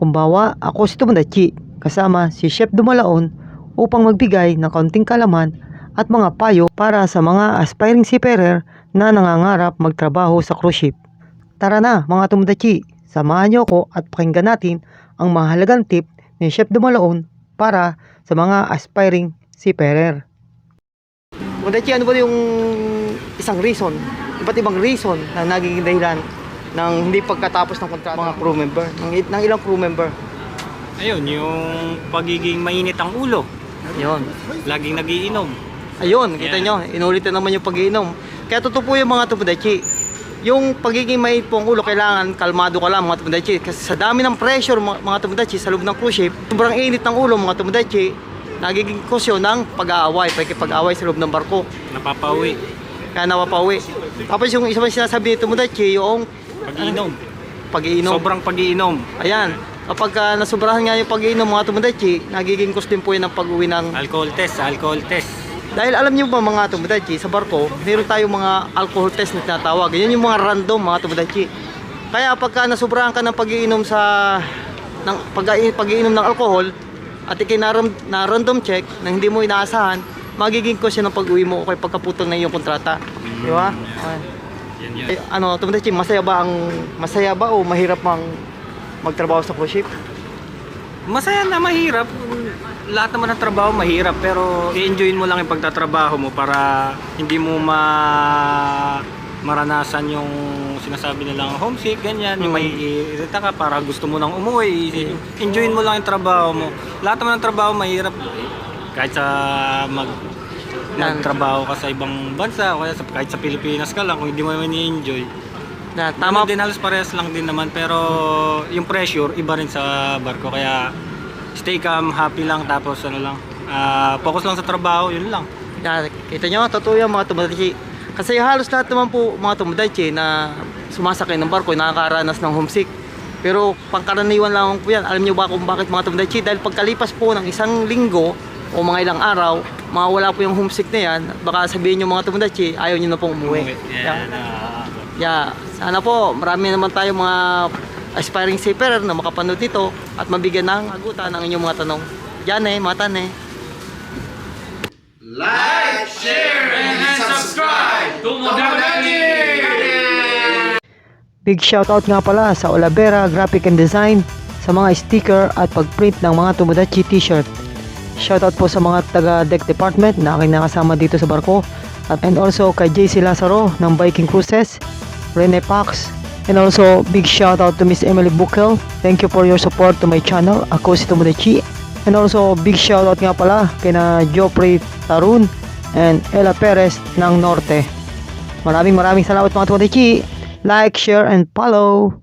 Kumbawa, ako si Tomodachi kasama si Chef Dumalaon upang magbigay ng kaunting kalaman at mga payo para sa mga aspiring seafarer na nangangarap magtrabaho sa cruise ship. Tara na mga Tomodachi, samahan niyo ako at pakinggan natin ang mahalagang tip ni Chef Dumalaon para sa mga aspiring seafarer. Tomodachi, ano ba yung isang reason, iba't ibang reason na nagiging dahilan ng hindi pagkatapos ng kontrata ng mga crew member, ng, ng ilang crew member? Ayun, yung pagiging mainit ang ulo. Yun. Laging nagiinom. Ayun, kita Yan. nyo, inulitin naman yung pag-iinom. Kaya totoo po yung mga Tomodachi. Yung pagiging mainit po ang ulo, kailangan kalmado ka lang mga Tomodachi. Kasi sa dami ng pressure mga, mga Tomodachi sa loob ng cruise ship, sobrang init ng ulo mga Tomodachi, nagiging kusyo ng pag-aaway, pagkipag-aaway sa loob ng barko. Napapauwi. Kaya napapauwi. Tapos yung isa pa sinasabi ni Tomodachi, yung Pag-iinom. pag-iinom. Sobrang pag-iinom. Ayan, kapag uh, nasubrahan nga yung pag-iinom mga Tomodachi, nagiging kus din po yun ang pag-uwi ng Alcohol test, alcohol test. Dahil alam niyo ba mga Tomodachi, sa barko, meron tayong mga alcohol test na tinatawag. Yan yung mga random mga Tomodachi. Kaya pagka nasubrahan ka ng pag-iinom sa ng pag pag-iinom ng alcohol at ikay na, random check na hindi mo inaasahan, magiging cause yan ng pag-uwi mo o kaya pagkaputol na iyong kontrata. Di ba? Okay. Yan yan. Eh, ano, Tomodachi, masaya ba ang masaya ba o mahirap mang magtrabaho sa cruise ship? Masaya na mahirap. Lahat naman ng trabaho mahirap pero i-enjoyin mo lang yung pagtatrabaho mo para hindi mo ma maranasan yung sinasabi nilang homesick, ganyan, yung may irita ka para gusto mo nang umuwi. Enjoyin mo lang yung trabaho mo. Lahat naman ng trabaho mahirap. Kahit sa mag. Nagtrabaho ka sa ibang bansa o kaya sa, kahit sa Pilipinas ka lang kung hindi mo naman i-enjoy. Na, Tama din halos parehas lang din naman pero yung pressure iba rin sa barko kaya stay calm, happy lang tapos ano lang ah, focus lang sa trabaho, yun lang. Yan, kita nyo, totoo yan mga Tomodachi. Kasi halos lahat naman po mga Tomodachi na sumasakay ng barko, nakakaranas ng homesick. Pero pangkaraniwan lang po yan. Alam nyo ba kung bakit mga Tomodachi? Dahil pagkalipas po ng isang linggo o mga ilang araw, mawawala po yung homesick na yan. Baka sabihin nyo mga Tomodachi, ayaw nyo na pong umuwi. Yan, Yeah. ah, Yeah. Sana po, marami naman tayo mga aspiring seafarer na makapanood dito at mabigyan ng agutan ng inyong mga tanong. Yan eh, mga tan eh. Big shoutout nga pala sa Olavera Graphic and Design sa mga sticker at pagprint ng mga Tomodachi t-shirt. Shoutout po sa mga taga deck department na aking nakasama dito sa barko at and also kay JC Lazaro ng Viking Cruises, Rene Pax, and also big shoutout to Miss Emily Bukel. Thank you for your support to my channel. Ako si Tomodachi. And also big shoutout nga pala kay na Joffrey Tarun and Ella Perez ng Norte. Maraming maraming salamat mga Tomodachi. Like, share, and follow.